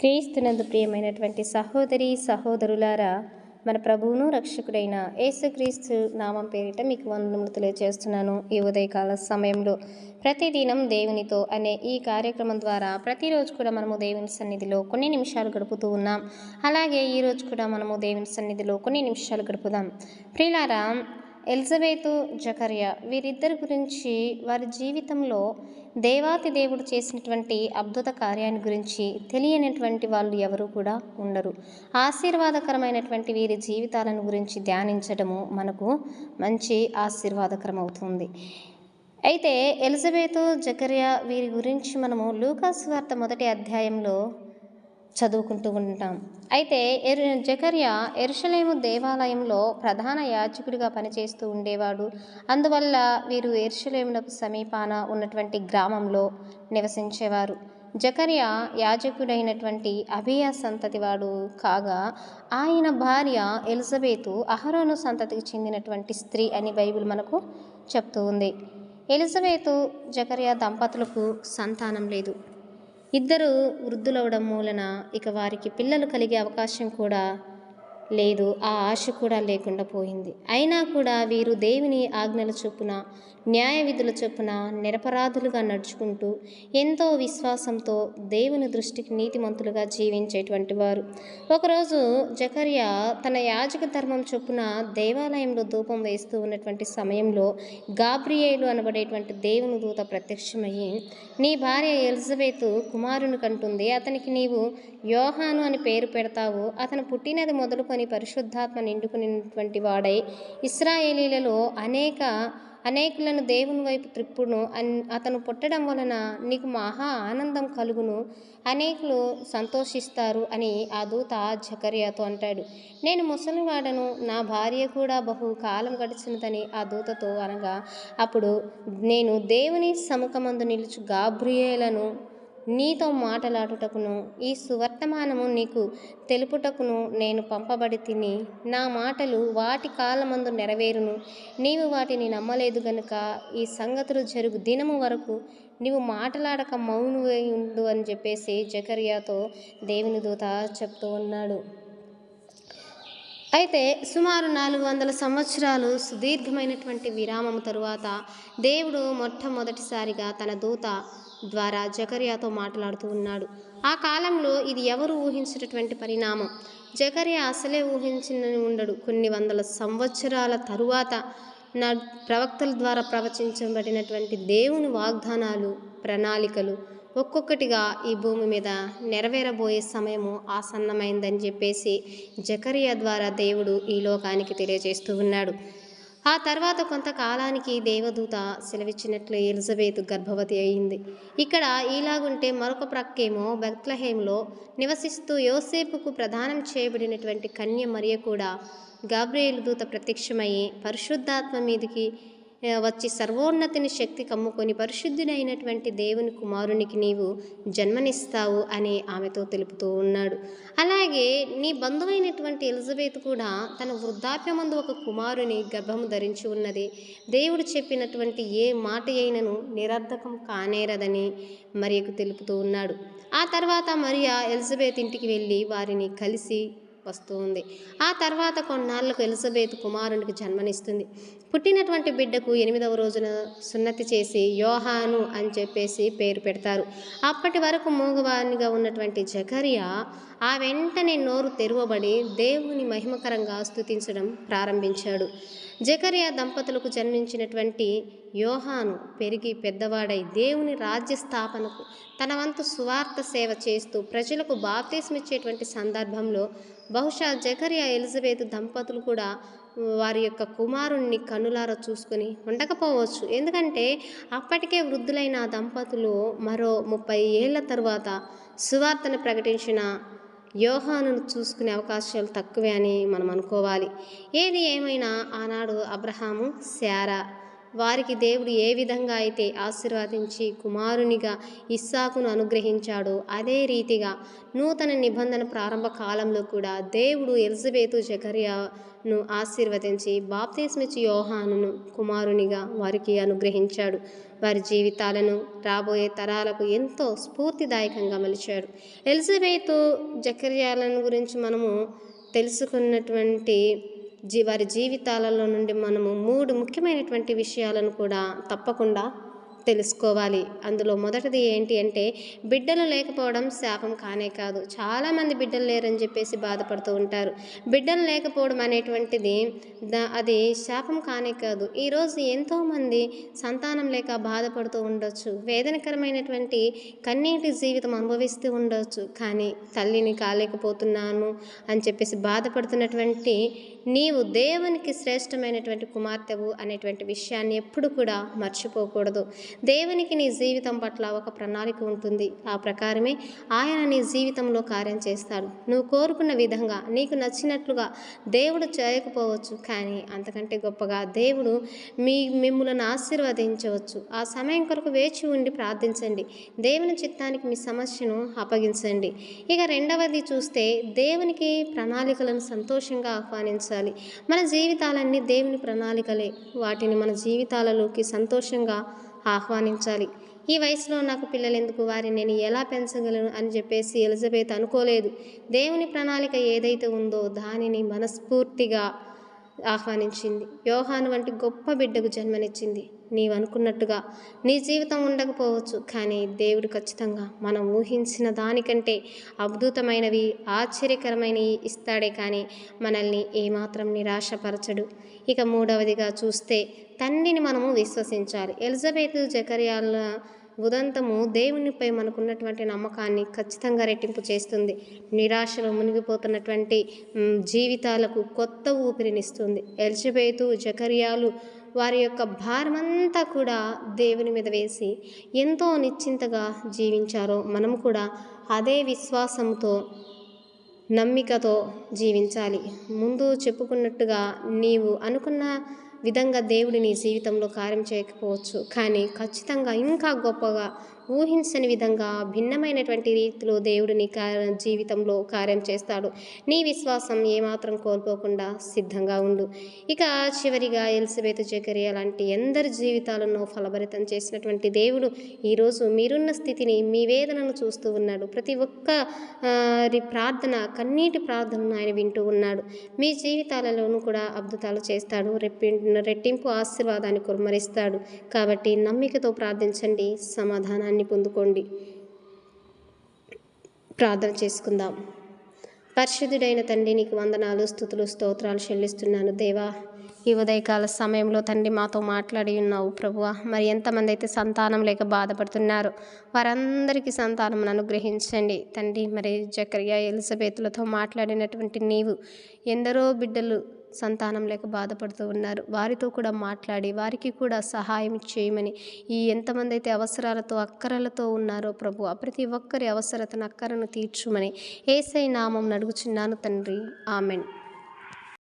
క్రీస్తునందు ప్రియమైనటువంటి సహోదరి సహోదరులారా మన ప్రభువును రక్షకుడైన యేసుక్రీస్తు నామం పేరిట మీకు వందనములు తెలియజేస్తున్నాను. ఈ ఉదయకాల సమయంలో ప్రతిదినం దేవునితో అనే ఈ కార్యక్రమం ద్వారా ప్రతిరోజు కూడా మనము దేవుని సన్నిధిలో కొన్ని నిమిషాలు గడుపుతూ ఉన్నాం. అలాగే ఈరోజు కూడా మనము దేవుని సన్నిధిలో కొన్ని నిమిషాలు గడుపుదాం. ప్రియులారా ఎలిజబెతు జకర్య వీరిద్దరి గురించి వారి జీవితంలో దేవాతి దేవుడు చేసినటువంటి అద్భుత కార్యాన్ని గురించి తెలియనటువంటి వాళ్ళు ఎవరు కూడా ఉండరు. ఆశీర్వాదకరమైనటువంటి వీరి జీవితాలను గురించి ధ్యానించడము మనకు మంచి ఆశీర్వాదకరం అవుతుంది అయితే ఎలిజబెత్ జకరియా వీరి గురించి మనము లూకాస్ వార్త మొదటి అధ్యాయంలో చదువుకుంటూ ఉంటాం. అయితే ఎర్ జకర్యా ఎరుషలేము దేవాలయంలో ప్రధాన యాచకుడిగా పనిచేస్తూ ఉండేవాడు. అందువల్ల వీరు ఎరుషలేమునకు సమీపాన ఉన్నటువంటి గ్రామంలో నివసించేవారు. జకర్యా యాజకుడైనటువంటి అభియా సంతతివాడు కాగా ఆయన భార్య ఎలిజబెతు అహరోను సంతతికి చెందినటువంటి స్త్రీ అని బైబిల్ మనకు చెప్తూ ఉంది. ఎలిజబెతు జకర్యా దంపతులకు సంతానం లేదు. ఇద్దరు వృద్ధులవడం మూలన ఇక వారికి పిల్లలు కలిగే అవకాశం కూడా లేదు ఆ ఆశ కూడా లేకుండా పోయింది. అయినా కూడా వీరు దేవుని ఆజ్ఞల చొప్పున న్యాయ విధుల చొప్పున నిరపరాధులుగా నడుచుకుంటూ ఎంతో విశ్వాసంతో దేవుని దృష్టికి నీతిమంతులుగా జీవించేటువంటి వారు. ఒకరోజు జకర్యా తన యాజక ధర్మం చొప్పున దేవాలయంలో ధూపం వేస్తూ ఉన్నటువంటి సమయంలో గాబ్రియేలు అనబడేటువంటి దేవుని దూత ప్రత్యక్షమయ్యి నీ భార్య ఎలిజబెత్ కుమారుని కంటుంది. అతనికి నీవు యోహాను అని పేరు పెడతావు. అతను పుట్టినది మొదలుకొని పరిశుద్ధాత్మ నిండుకున్నటువంటి వాడై ఇస్రాయేలీలలో అనేక అనేకులను దేవుని వైపు త్రిప్పును అన్ అతను పుట్టడం వలన నీకు మహా ఆనందం కలుగును. అనేకులు సంతోషిస్తారు అని ఆ దూత జకర్యాతో అంటాడు. నేను ముసలివాడను నా భార్య కూడా బహు కాలం గడిచినదని ఆ దూతతో అనగా అప్పుడు నేను దేవుని సముఖమందు నిలుచు గాబ్రియేలను నీతో మాటలాడుటకును ఈ సువర్తమానము నీకు తెలుపుటకును నేను పంపబడి తిని నా మాటలు వాటి కాలమందు నెరవేరును. నీవు వాటిని నమ్మలేదు గనుక ఈ సంగతులు జరుగు దినము వరకు నీవు మాటలాడక మౌనువై ఉండు అని చెప్పేసి జకర్యాతో దేవుని దూత చెప్తూ ఉన్నాడు. అయితే సుమారు నాలుగు వందల సంవత్సరాలు సుదీర్ఘమైనటువంటి విరామం తరువాత దేవుడు మొట్టమొదటిసారిగా తన దూత ద్వారా జకర్యాతో మాట్లాడుతూ ఉన్నాడు. ఆ కాలంలో ఇది ఎవరు ఊహించినటువంటి పరిణామం? జకర్యా అసలే ఊహించినని ఉండడు. కొన్ని వందల సంవత్సరాల తరువాత నా ప్రవక్తల ద్వారా ప్రవచించబడినటువంటి దేవుని వాగ్దానాలు ప్రణాళికలు ఒక్కొక్కటిగా ఈ భూమి మీద నెరవేరబోయే సమయము ఆసన్నమైందని చెప్పేసి జకరియా ద్వారా దేవుడు ఈ లోకానికి తెలియజేస్తూ ఉన్నాడు. ఆ తర్వాత కొంతకాలానికి దేవదూత సెలవిచ్చినట్లు ఎలిజబెత్ గర్భవతి అయింది. ఇక్కడ ఇలాగుంటే మరొక ప్రక్కేమో బెత్లహేమ్లో నివసిస్తూ యోసేపుకు ప్రదానం చేయబడినటువంటి కన్య మరియ కూడా గాబ్రియేలు దూత ప్రత్యక్షమయ్యి పరిశుద్ధాత్మ మీదికి వచ్చి సర్వోన్నతిని శక్తి కమ్ముకొని పరిశుద్ధుడైనటువంటి దేవుని కుమారునికి నీవు జన్మనిస్తావు అని ఆమెతో తెలుపుతూ ఉన్నాడు. అలాగే నీ బంధువైనటువంటి ఎలిజబెత్ కూడా తన వృద్ధాప్యమందు ఒక కుమారుని గర్భము ధరించి ఉన్నది. దేవుడు చెప్పినటువంటి ఏ మాట అయినను నిరర్ధకం కానేరదని మరియకు తెలుపుతూ ఉన్నాడు. ఆ తర్వాత మరియా ఎలిజబెత్ ఇంటికి వెళ్ళి వారిని కలిసి వస్తూ ఉంది ఆ తర్వాత కొన్నాళ్ళకు ఎలిజబెత్ కుమారునికి జన్మనిస్తుంది. పుట్టినటువంటి బిడ్డకు ఎనిమిదవ రోజున సున్నతి చేసి యోహాను అని చెప్పేసి పేరు పెడతారు. అప్పటి వరకు మూగవానిగా ఉన్నటువంటి జకరియా ఆ వెంటనే నోరు తెరవబడి దేవుని మహిమకరంగా స్థుతించడం ప్రారంభించాడు. జకరియా దంపతులకు జన్మించినటువంటి యోహాను పెరిగి పెద్దవాడై దేవుని రాజ్య స్థాపనకు తన వంతు సువార్త సేవ చేస్తూ ప్రజలకు బాప్తీసమిచ్చేటువంటి సందర్భంలో బహుశా జకరియా ఎలిజబెత్ దంపతులు కూడా వారి యొక్క కుమారుణ్ణి కనులారా చూసుకొని ఉండకపోవచ్చు. ఎందుకంటే అప్పటికే వృద్ధులైన ఆ దంపతులు మరో ముప్పై ఏళ్ళ తరువాత సువార్తను ప్రకటించిన యోహానును చూసుకునే అవకాశాలు తక్కువే అని మనం అనుకోవాలి. ఏది ఏమైనా ఆనాడు అబ్రహాము శారా వారికి దేవుడు ఏ విధంగా అయితే ఆశీర్వదించి కుమారునిగా ఇస్సాకును అనుగ్రహించాడో అదే రీతిగా నూతన నిబంధన ప్రారంభ కాలంలో కూడా దేవుడు ఎలిజబెతు జకర్యాను ఆశీర్వదించి బాప్తిస్మిచ్చి యోహానును కుమారునిగా వారికి అనుగ్రహించాడు. వారి జీవితాలను రాబోయే తరాలకు ఎంతో స్ఫూర్తిదాయకంగా మలిచాడు. ఎలిజబేతు జకర్యాలను గురించి మనము తెలుసుకున్నటువంటి వారి జీవితాలలో నుండి మనము మూడు ముఖ్యమైనటువంటి విషయాలను కూడా తప్పకుండా తెలుసుకోవాలి. అందులో మొదటిది ఏంటి అంటే బిడ్డలు లేకపోవడం శాపం కానే కాదు. చాలామంది బిడ్డలు లేరని చెప్పేసి బాధపడుతూ ఉంటారు. బిడ్డలు లేకపోవడం అనేటువంటిది అది శాపం కానే కాదు. ఈరోజు ఎంతోమంది సంతానం లేక బాధపడుతూ ఉండొచ్చు. వేదనకరమైనటువంటి కన్నీటి జీవితం అనుభవిస్తూ ఉండొచ్చు. కానీ తల్లిని కాలేకపోతున్నాను అని చెప్పేసి బాధపడుతున్నటువంటి నీవు దేవునికి శ్రేష్టమైనటువంటి కుమార్తెవు అనేటువంటి విషయాన్ని ఎప్పుడు కూడా మర్చిపోకూడదు. దేవునికి నీ జీవితం పట్ల ఒక ప్రణాళిక ఉంటుంది. ఆ ప్రకారమే ఆయన నీ జీవితంలో కార్యం చేస్తాడు. నువ్వు కోరుకున్న విధంగా నీకు నచ్చినట్లుగా దేవుడు చేయకపోవచ్చు. కానీ అంతకంటే గొప్పగా దేవుడు మీ మిమ్మల్ని ఆశీర్వదించవచ్చు. ఆ సమయం కొరకు వేచి ఉండి ప్రార్థించండి. దేవుని చిత్తానికి మీ సమస్యను అప్పగించండి. ఇక రెండవది చూస్తే దేవునికి ప్రణాళికలను సంతోషంగా ఆహ్వానించాలి. మన జీవితాలన్నీ దేవుని ప్రణాళికలే. వాటిని మన జీవితాలలోకి సంతోషంగా ఆహ్వానించాలి. ఈ వయసులో నాకు పిల్లలు ఎందుకు వారిని నేను ఎలా పెంచగలను? అని చెప్పేసి ఎలిజబెత్ అనుకోలేదు. దేవుని ప్రణాళిక ఏదైతే ఉందో దానిని మనస్ఫూర్తిగా ఆహ్వానించింది. యోహాను వంటి గొప్ప బిడ్డకు జన్మనిచ్చింది. నీవు అనుకున్నట్టుగా నీ జీవితం ఉండకపోవచ్చు కానీ దేవుడు ఖచ్చితంగా మనం ఊహించిన దానికంటే అద్భుతమైనవి ఆశ్చర్యకరమైనవి ఇస్తాడే కానీ మనల్ని ఏమాత్రం నిరాశపరచడు. ఇక మూడవదిగా చూస్తే తండ్రిని మనము విశ్వసించాలి. ఎలిజబెత్ జకర్యాల ఉదంతము దేవునిపై మనకున్నటువంటి నమ్మకాన్ని ఖచ్చితంగా రెట్టింపు చేస్తుంది. నిరాశలో మునిగిపోతున్నటువంటి జీవితాలకు కొత్త ఊపిరినిస్తుంది. ఎలిజబెతు జకర్యాలు వారి యొక్క భారమంతా కూడా దేవుని మీద వేసి ఎంతో నిశ్చింతగా జీవించారో మనం కూడా అదే విశ్వాసంతో నమ్మికతో జీవించాలి. ముందు చెప్పుకున్నట్టుగా నీవు అనుకున్న విధంగా దేవుడు నీ జీవితంలో కార్యం చేయకపోవచ్చు. కానీ ఖచ్చితంగా ఇంకా గొప్పగా ఊహించని విధంగా భిన్నమైనటువంటి రీతిలో దేవుడు నీ కార్య జీవితంలో కార్యం చేస్తాడు. నీ విశ్వాసం ఏమాత్రం కోల్పోకుండా సిద్ధంగా ఉండు. ఇక చివరిగా ఎలిజబెత్ జకరియా లాంటి ఎందరి జీవితాలను ఫలభరితం చేసినటువంటి దేవుడు ఈరోజు మీరున్న స్థితిని మీ వేదనను చూస్తూ ఉన్నాడు. ప్రతి ఒక్క ప్రార్థన కన్నీటి ప్రార్థనను ఆయన వింటూ ఉన్నాడు. మీ జీవితాలలోనూ కూడా అద్భుతాలు చేస్తాడు. రెప్పి రెట్టింపు ఆశీర్వాదాన్ని కురమరిస్తాడు కాబట్టి నమ్మికతో ప్రార్థించండి. సమాధానాన్ని పొందుకోండి. ప్రార్థన చేసుకుందాం. పరిశుద్ధుడైన తండ్రి నీకు వందనాలు స్థుతులు స్తోత్రాలు చెల్లిస్తున్నాను. దేవా ఈ ఉదయకాల సమయంలో తండ్రి మాతో మాట్లాడి ఉన్నావు ప్రభువా. మరి ఎంతమంది అయితే సంతానం లేక బాధపడుతున్నారో వారందరికీ సంతానం అనుగ్రహించండి. తండ్రి మరి జకరియా ఎలిజబెత్లతో మాట్లాడినటువంటి నీవు ఎందరో బిడ్డలు సంతానం లేక బాధపడుతూ ఉన్నారు. వారితో కూడా మాట్లాడి వారికి కూడా సహాయం చేయమని ఈ ఎంతమంది అయితే అవసరాలతో అక్కరలతో ఉన్నారో ప్రభు ప్రతి ఒక్కరి అవసరతను అక్కరను తీర్చుమని ఏసై నామం నడుగుచున్నాను తండ్రి. ఆమెన్.